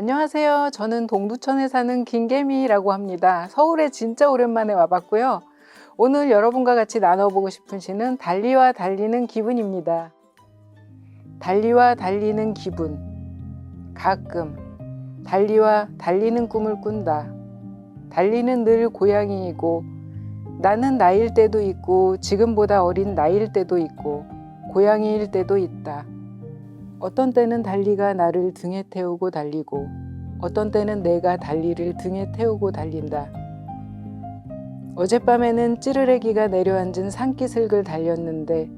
안녕하세요. 저는 동두천에 사는 김개미라고 합니다. 서울에 진짜 오랜만에 와봤고요. 오늘 여러분과 같이 나눠보고 싶은 시는 달리와 달리는 기분입니다. 달리와 달리는 기분. 가끔. 달리와 달리는 꿈을 꾼다. 달리는 늘 고양이이고, 나는 나일 때도 있고, 지금보다 어린 나일 때도 있고, 고양이일 때도 있다. 어떤 때는 달리가 나를 등에 태우고 달리고 어떤 때는 내가 달리를 등에 태우고 달린다. 어젯밤에는 찌르레기가 내려앉은 산기슭을 달렸는데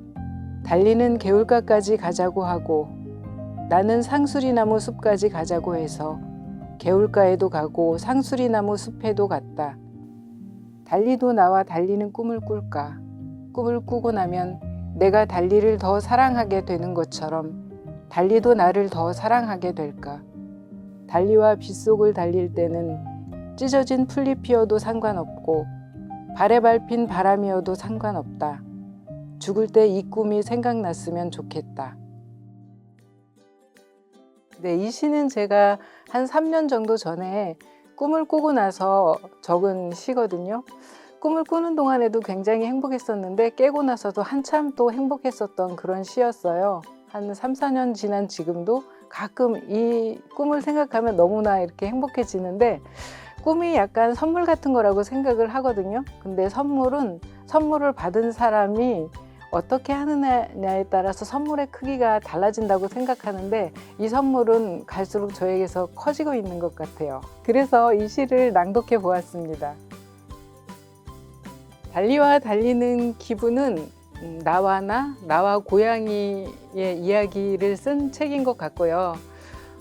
달리는 개울가까지 가자고 하고 나는 상수리나무 숲까지 가자고 해서 개울가에도 가고 상수리나무 숲에도 갔다. 달리도 나와 달리는 꿈을 꿀까? 꿈을 꾸고 나면 내가 달리를 더 사랑하게 되는 것처럼 달리도 나를 더 사랑하게 될까? 달리와 빗속을 달릴 때는 찢어진 풀잎 피어도 상관없고 발에 밟힌 바람이어도 상관없다. 죽을 때 이 꿈이 생각났으면 좋겠다. 네, 이 시는 제가 한 3년 정도 전에 꿈을 꾸고 나서 적은 시거든요. 꿈을 꾸는 동안에도 굉장히 행복했었는데 깨고 나서도 한참 또 행복했었던 그런 시였어요. 한 3, 4년 지난 지금도 가끔 이 꿈을 생각하면 너무나 이렇게 행복해지는데 꿈이 약간 선물 같은 거라고 생각을 하거든요. 근데 선물은 선물을 받은 사람이 어떻게 하느냐에 따라서 선물의 크기가 달라진다고 생각하는데 이 선물은 갈수록 저에게서 커지고 있는 것 같아요. 그래서 이 시를 낭독해 보았습니다. 달리와 달리는 기분은 음, 나와 나, 나와 고양이의 이야기를 쓴 책인 것 같고요.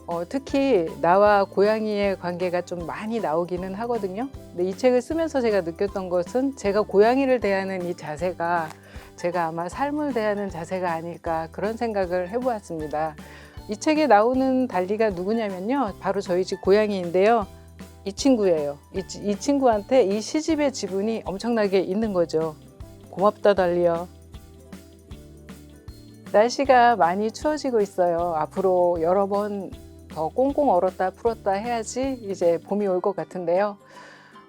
어, 특히 나와 고양이의 관계가 좀 많이 나오기는 하거든요. 근데 이 책을 쓰면서 제가 느꼈던 것은 제가 고양이를 대하는 이 자세가 제가 아마 삶을 대하는 자세가 아닐까 그런 생각을 해보았습니다. 이 책에 나오는 달리가 누구냐면요. 바로 저희 집 고양이인데요. 이 친구예요. 이, 이 친구한테 이 시집의 지분이 엄청나게 있는 거죠. 고맙다 달리야. 날씨가 많이 추워지고 있어요. 앞으로 여러 번 더 꽁꽁 얼었다 풀었다 해야지 이제 봄이 올 것 같은데요.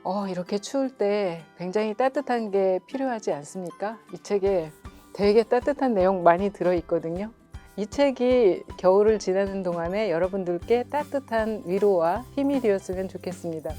어, 이렇게 추울 때 굉장히 따뜻한 게 필요하지 않습니까? 이 책에 되게 따뜻한 내용 많이 들어 있거든요. 이 책이 겨울을 지나는 동안에 여러분들께 따뜻한 위로와 힘이 되었으면 좋겠습니다.